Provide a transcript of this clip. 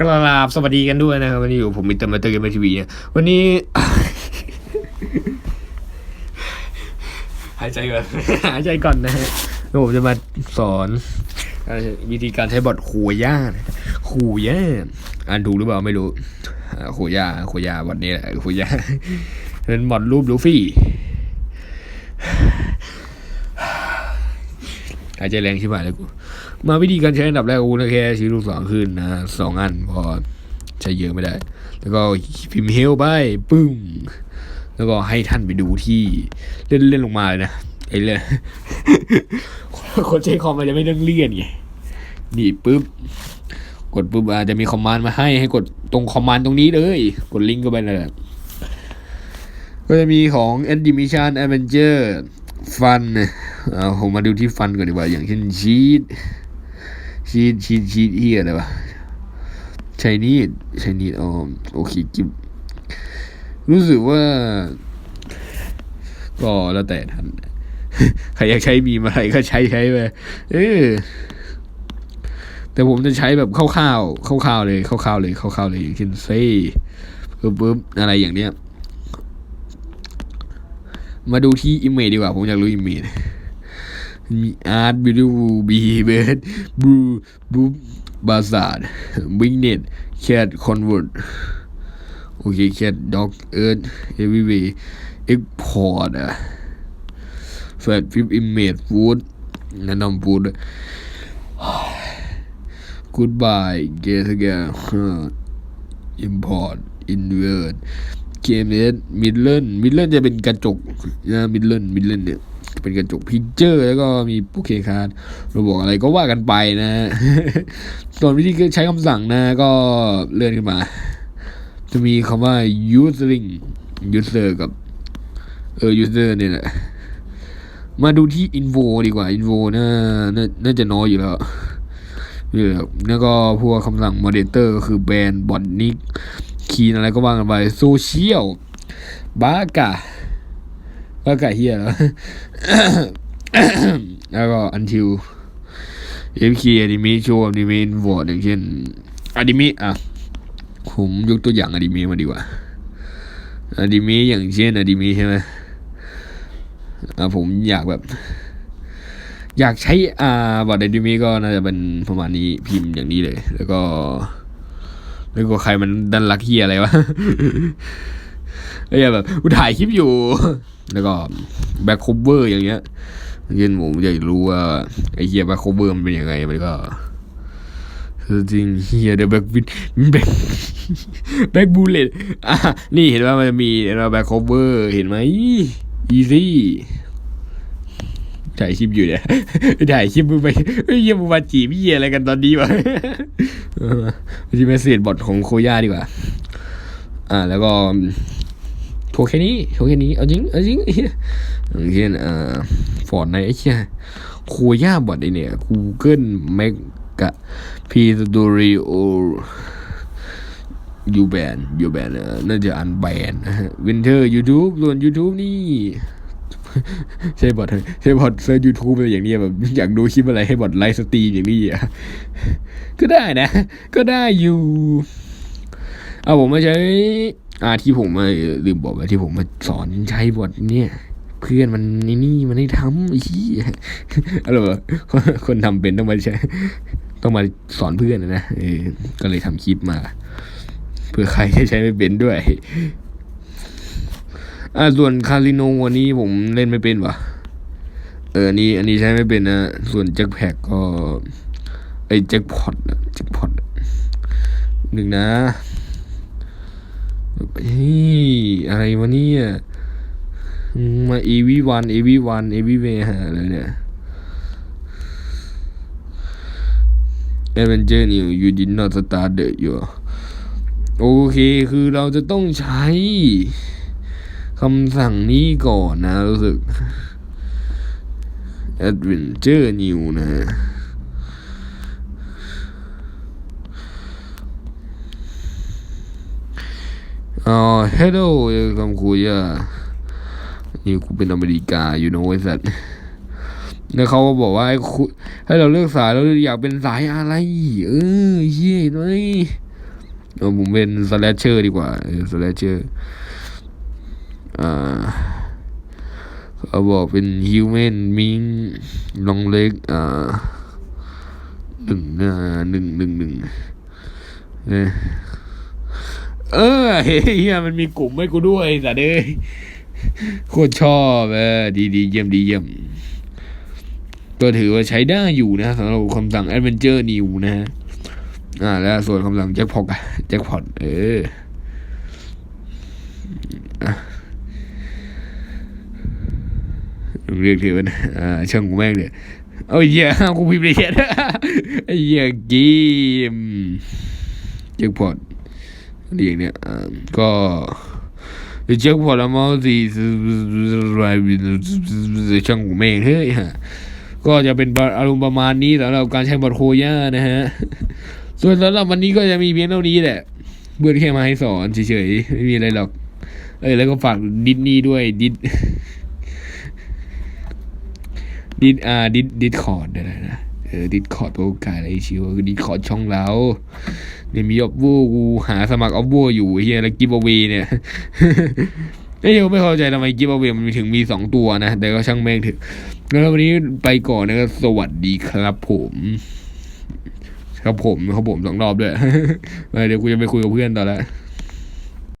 กราบสวัสดีกันด้วยนะครับวันนี้อยู่ผมมิเตอร์มาเตอร์เกมทีวีเนี่ยวันนี้ หายใจก่อน หายใจก่อนนะฮะแล้วผมจะมาสอนวิธีการใช้บอทขูย่าขูย่าอ่านถูกหรือเปล่าไม่รู้ขูย่าขูย่าบอทนี้แหละขูย่าเป็นบอทรูปลูฟี่ หายใจแรงชิบหายเลยกู มาวิธีการใช้อันดับแรกกูนะแค่ชี้ลูกศรขึ้นนะสองอันพอใช้เยอะไม่ได้ แล้วก็พิมพ์เฮลไปปึ้ง แล้วก็ให้ท่านไปดูที่เล่นเล่นลงมาเลยนะไอ้เล่นคนใช้คอมมันจะไม่ต้องเลี่ยนไงนี่ปุ๊บกดปุ๊บอาจจะมีคอมมานด์มาให้ให้กดตรงคอมมานด์ตรงนี้เลย กดลิงก์เข้าไปเลยก็จะมีของ Animation Avenger ฟันเนี่ยเอาผมมาดูที่ฟันก่อนดีกว่า อย่างเช่นชีตชีตชีตชีตเฮียอะไรวะชายนีดชายนีดอ๋อโอเคกิบรู้สึกว่า ก็แล้วแต่ท่านใครอยากใช้มีมอะไรก็ใช้ใช้ไปเออแต่ผมจะใช้แบบคร่าวๆคร่าวๆเลยคร่าวๆเลยคร่าวๆเลยอย่างเช่นเซ่ปุ๊บปุ๊บอะไรอย่างเนี้ย มาดูที่อิมเมจดีกว่า ผมอยากรู้อิมเมจมีอาร์ตบิวบีเบิร์ดบูบูบาซาร์วิงเน็ตแคทคอนเวิร์ตโอเคแคทด็อกเอิร์ดเอวีวีเอ็กพอร์ตอะแฟดฟิปอิมเมจฟูดแนะนำฟูด Goodbye get again import invert เกมเนสมิดเลนมิดเลนจะเป็นกระจกนะมิดเลนมิดเลนเนี่ยเป็นกระจกพิกเจอร์แล้วก็มีโปรเคคาร์เราบอกอะไรก็ว่ากันไปนะส่วนวิธีใช้คำสั่งนะก็เลื่อนขึ้นมา จะมีคำว่า using user กับเออ user เนี่ยแหละมาดูที่ info ดีกว่า info น่าน่าจะน้อยอยู่แล้วนี่แล้วก็พวกคำสั่ง moderator ก็คือแบนบอทนิก คีนอะไรก็ว่ากันไปโซเชียลบากะบากะเฮียแล้วแล้วก็ until FK anime show anime invert อย่างเช่น anime อะผมยกตัวอย่าง anime มาดีกว่า anime อย่างเช่น anime ใช่ไหมอะผมอยากแบบ อยากใช้อ่าบอร์ดอดีมีก็น่าจะเป็นประมาณนี้พิมพ์อย่างนี้เลย แล้วก็ แล้วก็ใครมันดันลักเฮียอะไรวะไอ้ยแบบกูถ่ายคลิปอยู่ แล้วก็แบ็คโคเวอร์อย่างเงี้ยเช่นผมอยากรู้ว่าไอ้เฮียแบ็คโคเวอร์มันเป็นยังไงมันก็จริงเฮียเดอะแบ็ควินแบ็คแบ็คบูเลตอะนี่เห็นว่ามันจะมีแบ็คโคเวอร์เห็นไหมอีซี่ ถ่ายคลิปอยู่เนี่ยถ่ายคลิปมึงไปเยเยี่ยมึงมาจีบเยี่ยอะไรกันตอนนี้วะเออมาจีเมสเซจบอทของโคย่าดีกว่า อ่า แล้วก็โทรแค่นี้โทรแค่นี้ เอาจริง เอาจริงอย่างเช่นอ่าฟอร์ดในไอ้เชี่ยโคย่าบอทไอเนี่ย Google เมกกะพีสตูดิโอยูแบนยูแบนน่าจะอันแบนนะฮะวินเทอร์ยูทูบส่วน YouTube นี่ ใช่บอทใช่บอทเซิร์ชยูทูบอะไรอย่างนี้แบบอยากดูคลิปอะไรให้บอทไลฟ์สตรีมอย่างนี้อะก็ได้นะ ก็ได้อยู่เอาผมมาใช้อ่าที่ผมมาลืมบอกไปที่ผมมาสอนใช้บอทเนี่ยเพื่อนมันนี่นี่มันได้ทำไอ้ทีอะไรวะคนคนทำเป็นต้องมาใช้ต้องมาสอนเพื่อนนะนะเออก็เลยทำคลิปมาเพื่อใครที่ใช้ไม่เป็นด้วย อ่าส่วนคาสิโนวันนี้ผมเล่นไม่เป็นวะเอออันนี้ อันนี้ใช้ไม่เป็นนะส่วนแจ็คแพ็กก็ไอ้แจ็คพอตแจ็คพอตหนึ่งนะเฮ้ยอะไรวะเนี่ยอืมมาเอวีวันเอวีวันเอวีเวหาอะไรเนี่ย Avenger New you did not start the your โอเค คือเราจะต้องใช้ คำสั่งนี้ก่อนนะ รู้สึก Adventure New นะอ๋อ Hello คำคุยอะนี่กูเป็นอเมริกาอยู่นะไอ้สัตว์แล้วเขาก็บอกว่าให้ให้เราเลือกสายเราอยากเป็นสายอะไร เออเชี่ยเห็นไหมเอาผมเป็นสแลชเชอร์ดีกว่าสแลชเชอร์ เขาบอกเป็นฮิวแมนมิงลองเล็กอ่าหนึ่งอ่าหนึ่งหนึ่งหนึ่งเออเออเฮียมันมีกลุ่มให้กูด้วยสัตว์เอ้ยโคตรชอบเออดีดีเยี่ยมดีเยี่ยมก็ถือว่าใช้ได้อยู่นะสำหรับคำสั่ง Adventure New นะฮะอ่า แล้วส่วนคำสั่งแจ็คพอตแจ็คพอตเอออะ เรียกถือว่านะอ่าช่างกูแม่งเลยโอ้ยเหี้ยกูพิมพ์ละเอียดไอ้เหี้ยเกมแจ็คพอตเรียกเนี่ยอ่าก็ The jackpot amount is ช่างกูแม่งเฮ้ยฮะก็จะเป็นอารมณ์ประมาณนี้สำหรับการใช้บัตรโคย่านะฮะ ส่วนสำหรับวันนี้ก็จะมีเพียงเท่านี้แหละ เบื่อแค่มาให้สอนเฉยๆ ไม่มีอะไรหรอก เอ้ยแล้วก็ฝากดิสนี่ด้วยดิส ดิสอ่าดิสดิสคอร์ดอะไรนะเออดิสคอร์ดโอกาสอะไรชิวดิสคอร์ดช่องเราเนี่ยมีออฟโวกูหาสมัครออฟโวอยู่เฮียแล้วกิฟต์เวเนี่ยไอ้เหี้ยไม่เข้าใจทำไมกิฟต์เวมันถึงมีสองตัวนะ แต่ก็ช่างแม่งเถอะแล้ววันนี้ไปก่อนนะครับสวัสดีครับผม ครับผมครับผมสองรอบด้วยเออเดี๋ยวกูจะไปคุยกับเพื่อนต่อแล้ว